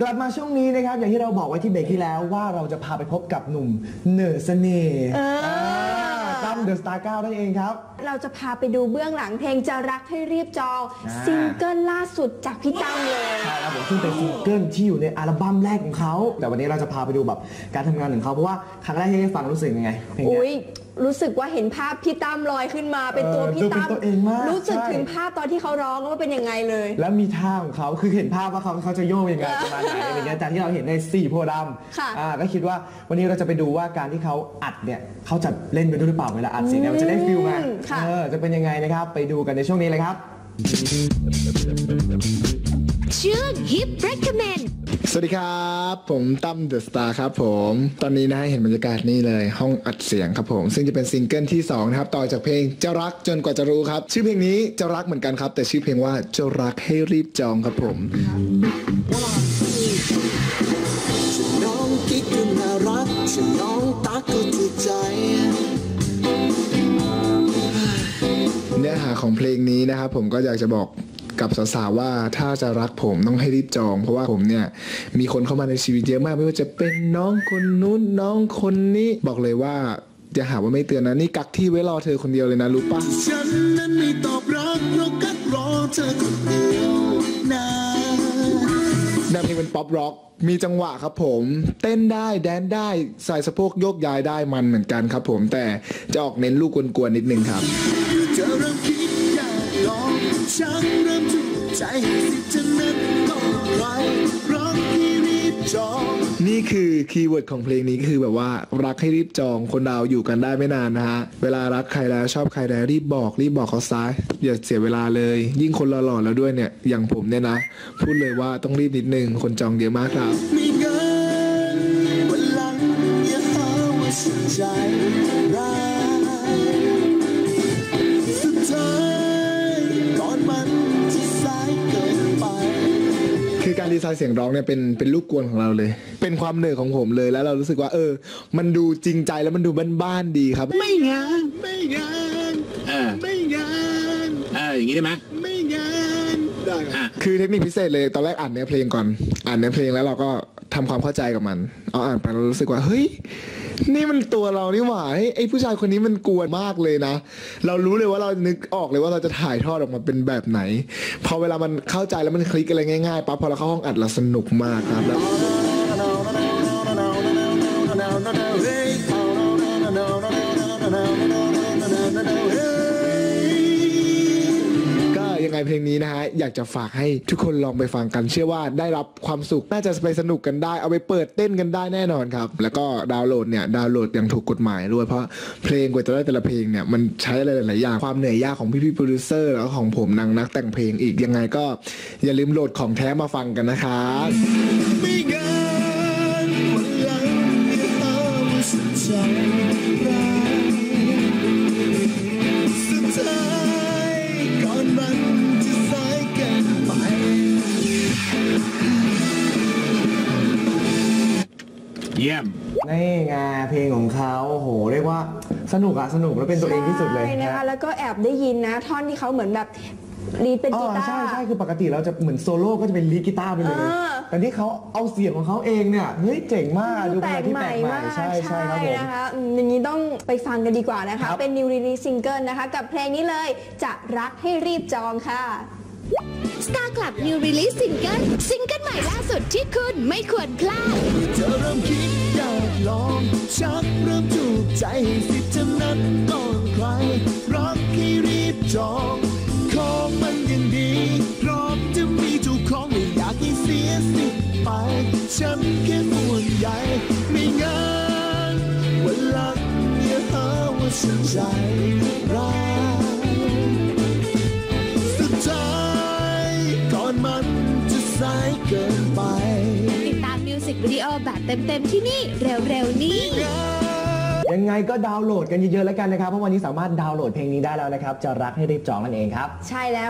กลับมาช่วงนี้นะครับ อย่างที่เราบอกไว้ที่เบรกที่แล้วว่าเราจะพาไปพบกับหนุ่มเหนือเสน่ห์เอออ่าตั้มเดอะสตาร์เก้านั่นเองครับ เราจะพาไปดูเบื้องหลังเพลงจะรักให้รีบจองอ่า ซิงเกิลล่าสุดจากพี่ตั้มเลย ใช่ครับผมซึ่งเป็นซิงเกิลที่อยู่ในอัลบั้มแรกของเขา แต่วันนี้เราจะพาไปดูแบบการทำงานของเขาเพราะว่าครั้งแรกที่ได้ฟังรู้สึกยังไงเพลงเนี้ย อุ้ย รู้สึกว่าเห็นภาพพี่ตั้มลอยขึ้นมาเป็นตัวเออพี่ดูเป็นตั้มตัวเองมากรู้สึกใช่ ถึงภาพตอนที่เขาร้องว่าเป็นยังไงเลย แล้วมีท่าของเขาคือเห็นภาพว่าเขาเขาจะโยกยังไงประมาณไหนอะไรเงี้ยจากที่เราเห็นในสี่โพธิ์ดค่ะำอ่าก็คิดว่าวันนี้เราจะไปดูว่าการที่เขาอัดเนี่ยเขาจะเล่นไปด้วยหรือเปล่าเวลาอัดเสียงเนี่ยมันจะได้ฟิลไงอืมค่ะ เออจะเป็นยังไงนะครับไปดูกันในช่วงนี้เลยครับ ช่วงฮิป recommend สวัสดีครับ ผมตั้มเดอะสตาร์ครับผม ตอนนี้นะฮะเห็นบรรยากาศนี่เลยห้องอัดเสียงครับผม ซึ่งจะเป็นซิงเกิลที่2นะครับต่อจากเพลงจะรักจนกว่าจะรู้ครับ ชื่อเพลงนี้จะรักเหมือนกันครับ แต่ชื่อเพลงว่าจะรักให้รีบจองครับผมน้องกิ๊กก็น่ารักฉันน้องตักก็ถูกใจเนื้อหาของเพลงนี้นะครับผมก็อยากจะบอก กับสาวๆว่าถ้าจะรักผมต้องให้รีบจอง เพราะว่าผมเนี่ยมีคนเข้ามาในชีวิตเยอะมากไม่ว่าจะเป็นน้องคนนู้นน้องคนนี้บอกเลยว่าอย่าหาว่าไม่เตือนนะนี่กักที่ไว้รอเธอคนเดียวเลยนะรู้ปะฉันนั้นไม่ตอบรักเพราะกัดรอเธอคนเดียวนะแนวเพลงเป็นป๊อปร็อกมีจังหวะครับผม เต้นได้แดนได้ใส่สะโพกโยกย้ายได้มันเหมือนกันครับผมแต่จะออกเน้นลูกกวนๆนิดนึงครับ เธอเริ่มคิดอยางฉันเริ่มถูกใจสิเธอนั้นก็ใครรักที่รีบจองนี่คือคีย์เวิร์ดของเพลงนี้คือแบบว่ารักให้รีบจองคนเราอยู่กันได้ไม่นานนะฮะ เวลารักใครแล้วชอบใครแล้วรีบบอกรีบบอกเขาซะอย่าเสียเวลาเลย ยิ่งคนหล่อๆแล้วด้วยเนี่ยอย่างผมเนี่ยนะ พูดเลยว่าต้องรีบนิดนึงคนจองเยอะมากครับ การดีไซน์เสียงร้องเนี่ยเป็นเป็นลูกกวนของเราเลย เป็นความเหนื่อยของผมเลยแล้วเรารู้สึกว่า เออ มันดูจริงใจแล้วมันดูบ้านๆดีครับ ไม่งานไม่งานเออไม่งานเอออย่างนี้ได้ไหมไม่งานได้อะคือเทคนิคพิเศษเลยตอนแรกอ่านเนื้อเพลงก่อน อ่านเนื้อเพลงแล้วเราก็ทำความเข้าใจกับมันเอาอ่านไปเรารู้สึกว่าเฮ้ย นี่มันตัวเรานี่หว่าเฮ้ยไอ้ผู้ชายคนนี้มันกวนมากเลยนะ เรารู้เลยว่าเรานึกออกเลยว่าเราจะถ่ายทอดออกมาเป็นแบบไหน พอเวลามันเข้าใจแล้วมันคลิกอะไรง่ายๆปั๊บพอเราเข้าห้องอัดเราสนุกมากครับแล้ว ยังไงเพลงนี้นะฮะอยากจะฝากให้ทุกคนลองไปฟังกัน เชื่อว่าได้รับความสุขน่าจะไปสนุกกันได้ เอาไปเปิดเต้นกันได้แน่นอนครับ แล้วก็ดาวน์โหลดเนี่ยดาวน์โหลดอย่างถูกกฎหมายด้วยเพราะเพลงกว่าจะได้แต่ละเพลงเนี่ยมันใช้อะไรหลายๆอย่างความเหนื่อยยากของพี่ๆโปรดิวเซอร์แล้วก็ของผมนางนักแต่งเพลงอีกยังไงก็อย่าลืมโหลดของแท้มาฟังกันนะครับไม่งานวันหลังอย่าหาว่าสนใจร้า เยี่ยม นี่ไงเพลงของเขาโอ้โห เรียกว่าสนุกอะสนุกแล้วเป็นตัวเองที่สุดเลยใช่นะคะฮะแล้วก็แอบได้ยินนะ ท่อนที่เขาเหมือนแบบรีดเป็นอ๋กีอตาใช่ร์ใช่คือปกติเราจะเหมือนโซโล่ก็จะเป็นลีดกีตาร์ไปเลยเออ แต่ที่เขาเอาเสียงของเขาเองเนี่ยเฮ้ยเจ๋งมากดูดูเป็นแปลอะไรกที่ใหแปลม่กใหม่มากใช่ใช่ครับผม นะคะอืมอย่างนี้ต้องไปฟังกันดีกว่านะครัคะบเป็น new release single นะคะ กับเพลงนี้เลยจะรักให้รีบจองค่ะ Star Club New Release Single ซิงเกิลใหม่ล่าสุดที่คุณไม่ควรพลาดเธอเริ่มคิดอยากลองชักเริ่มถูกใจสิเธอนั้นก่อนใครรักให้รีบจองของมันยังดีพร้อมจะมีเจ้าของไม่อยากให้เสียสิทธิ์ไปฉันแค่ห่วงใยไม่งั้นวันหลังอย่าหาว่าสนใจร้าย แบบเต็มๆที่นี่เร็วๆนี้ ยังไงก็ดาวน์โหลดกันเยอะๆแล้วกันนะครับ เพราะวันนี้สามารถดาวน์โหลดเพลงนี้ได้แล้วนะครับ จะรักให้รีบจองนั่นเองครับ ใช่แล้ว